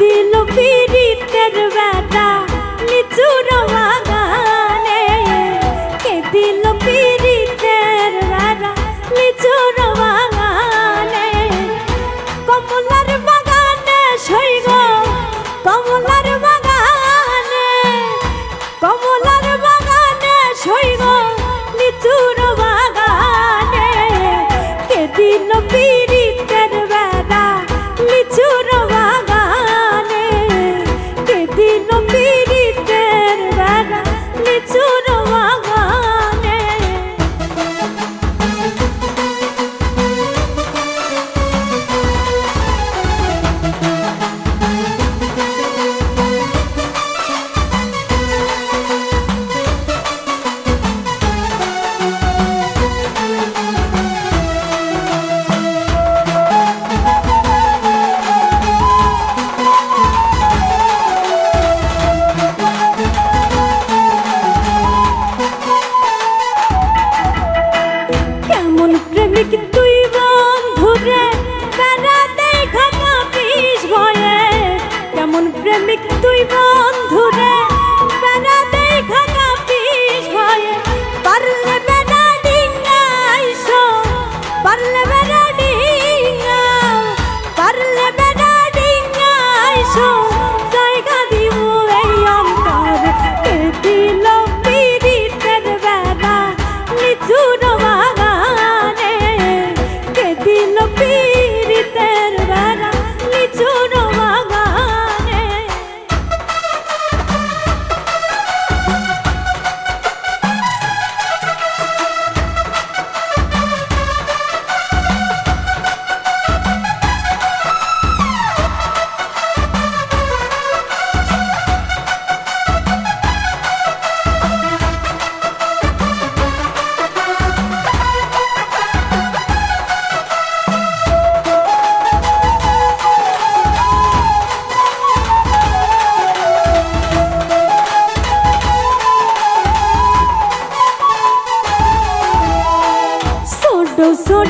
দিল পিড়িতের বেলা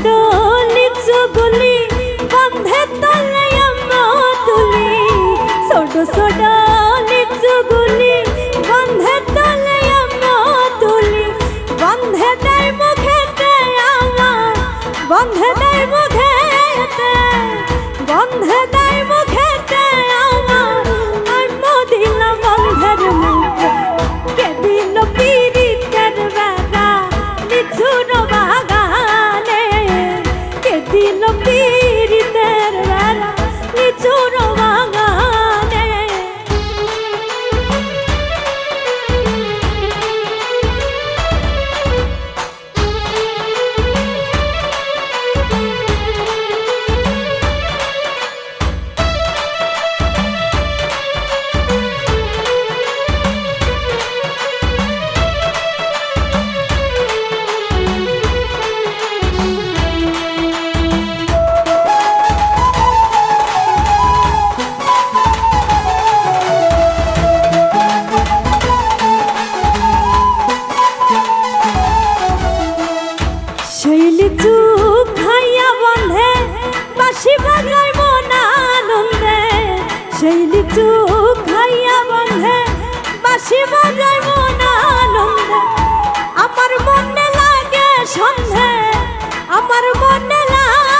ডোলির জগুলি কান্ধে তলে আম্মা তুলি। ছোট সোডালির জগুলি কান্ধে তলে আম্মা তুলি। বন্ধে তাই মুখে আমার বন্ধে তাই মুখে বন্ধে শিবাজায় মন আনন্দে, সেই লিচু খাইয়া বন্ধে বাসি বাজায় মন আনন্দে। আমার মনে লাগে সন্ধে, আমার মনে লাগে